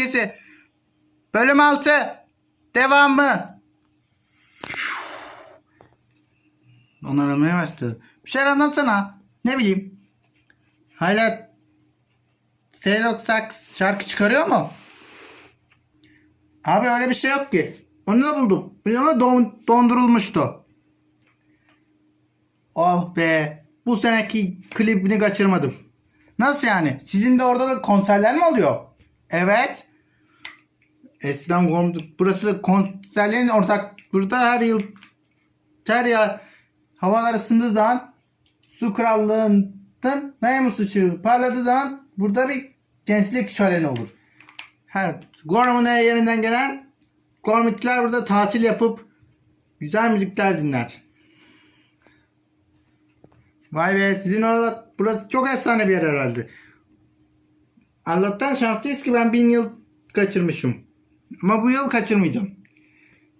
öfkesi. Bölüm 6. Devamı. Onarılmaya başladı. Bir şeyler anlatsana. Ne bileyim. Hala Taylor Sax şarkı çıkarıyor mu? Abi öyle bir şey yok ki. Onu da buldum. Ama don, dondurulmuştu. Oh be. Bu seneki klibini kaçırmadım. Nasıl yani? Sizin de orada da konserler mi oluyor? Evet. Eskiden kon- burası konserlerin ortak. Burada her yıl her ya havalar ısındığı zaman su krallığının Namus ışığı parladığı zaman burada bir gençlik şöleni olur. Her Gorm'un yerinden gelen Gormitler burada tatil yapıp güzel müzikler dinler. Vay be sizin orada burası çok efsane bir yer herhalde. Allah'tan şanslıyız ki ben bin yıl kaçırmışım. Ama bu yıl kaçırmayacağım.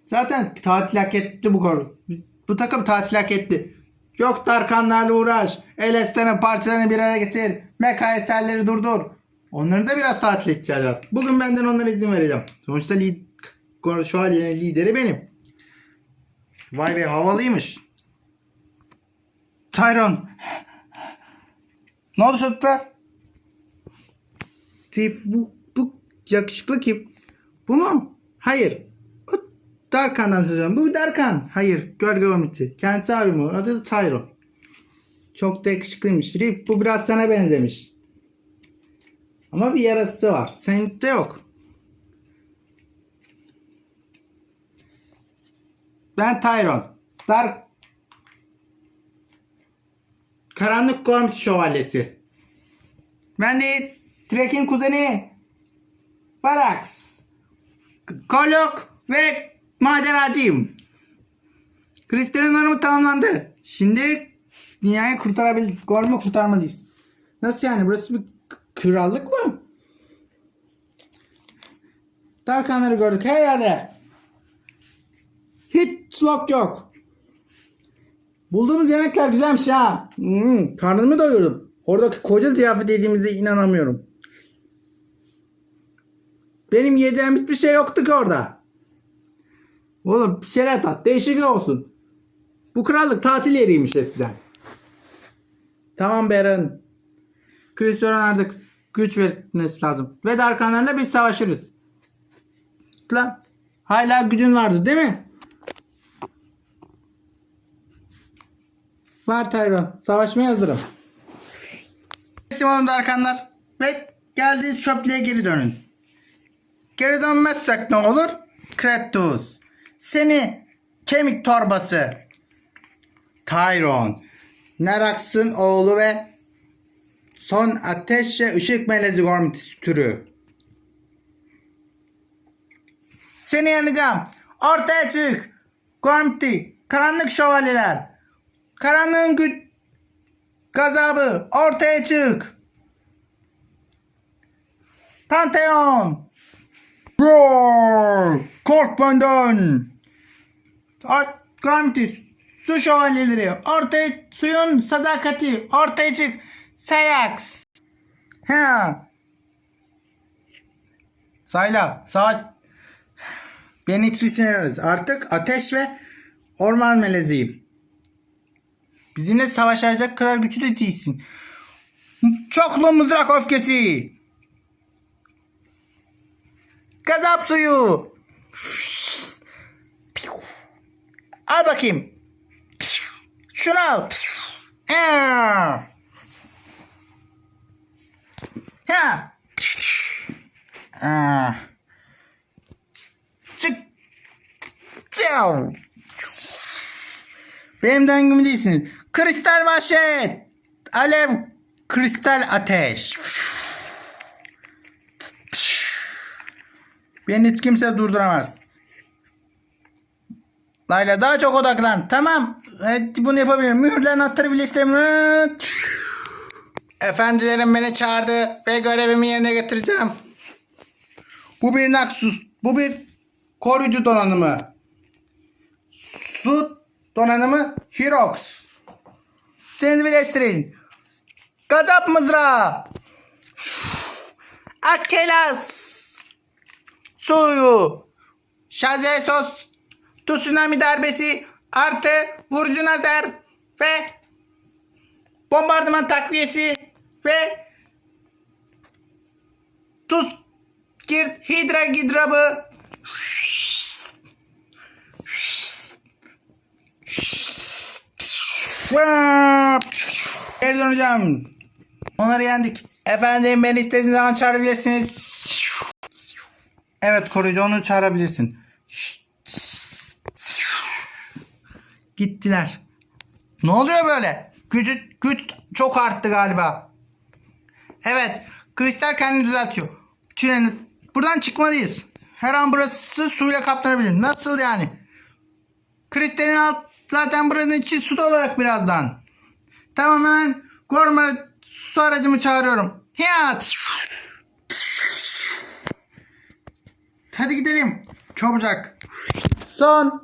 Zaten tatil hak etti bu. Biz- Bu takım tatil hak etti. Yok Tarkanlarla uğraş. Eles'ten parçalarını bir araya getir. Meka eserleri durdur. Onların da biraz tatil ihtiyacı var. Bugün benden onlara izin vereceğim. Sonuçta li- şu haliyenin lideri benim. Vay be havalıymış. Tyron. Ne oldu çocuklar? Bu, bu yakışıklı kim? Bu mu? Hayır. O Darkan'dan söz ediyorum. Bu Darkan. Hayır. Gölge Omiti. Kendisi abim o. Adı da Tyron. Çok da yakışıklıymış. Rip bu biraz sana benzemiş. Ama bir yarası var. Senin de yok. Ben Tyron. Dark Karanlık Gormit Şövalyesi. Ben de Trek'in kuzeni Barax. Kolok ve maceracıyım. Kristal'in onarımı tamamlandı. Şimdi dünyayı kurtarabil, Gorm'u kurtarmalıyız. Nasıl yani? Burası bir krallık mı? Darkanları gördük her yerde. Hiç slok yok. Bulduğumuz yemekler güzelmiş ha. Hmm, karnımı doyurdum. Oradaki koca ziyafet yediğimize inanamıyorum. Benim yiyeceğim hiçbir şey yoktu ki orada. Oğlum bir şeyler tat. Değişik olsun. Bu krallık tatil yeriymiş eskiden. Tamam Beren. Kristoran artık güç vermesi lazım. Ve Darkanlarla biz savaşırız. Lan. Hala gücün vardı değil mi? Var Tyron. Savaşmaya hazırım. Teslim olun Darkanlar. Ve geldiğiniz çöplüğe geri dönün. Geri dönmezsek ne olur? Kratos. Seni kemik torbası. Tyron. Nerax'ın oğlu ve son ateş ve ışık melezi Gormitis türü. Seni yeneceğim. Ortaya çık. Gormiti. Karanlık şövalyeler. Karanlığın güç gazabı ortaya çık. Pantheon. Roar. Kork benden. Art Garmitis. Su şövalyeleri. Ortaya suyun sadakati. Ortaya çık. Sayax. Ha. Sayla. Beni hiç düşünüyoruz. Artık ateş ve orman meleziyim. Bizimle savaşacak kadar güçlü de değilsin. Çoklu mızrak öfkesi. Gazap suyu. Al bakayım. Şunu al. Ha. Ha. Çık. Ciao. Benim dengimi değilsiniz. Kristal vahşet. Alev. Kristal ateş. Beni hiç kimse durduramaz. Layla daha çok odaklan. Tamam. Evet, bunu yapabilirim. Mühürlerin hatları birleştirelim. Efendilerim beni çağırdı ve görevimi yerine getireceğim. Bu bir Naksus. Bu bir koruyucu donanımı. Su donanımı Hirox. Seni birleştirin. Gazap mızrağı. Akelas. Suyu. Şaze sos. Tsunami darbesi artı vurucu nazar ve bombardıman takviyesi ve tuz girt hidra gidrabı Geri döneceğim. Onları yendik. Efendim beni istediğiniz zaman çağırabilirsiniz. Evet koruyucu onu çağırabilirsin. Gittiler. Ne oluyor böyle? Gücü, güç çok arttı galiba. Evet. Kristal kendini düzeltiyor. Tüneli, buradan çıkmalıyız. Her an burası suyla kaplanabilir. Nasıl yani? Kristalin alt zaten buranın içi su dolacak birazdan. Tamam hemen Gorma su aracımı çağırıyorum. Hiyat. Hadi gidelim. Çabucak. Son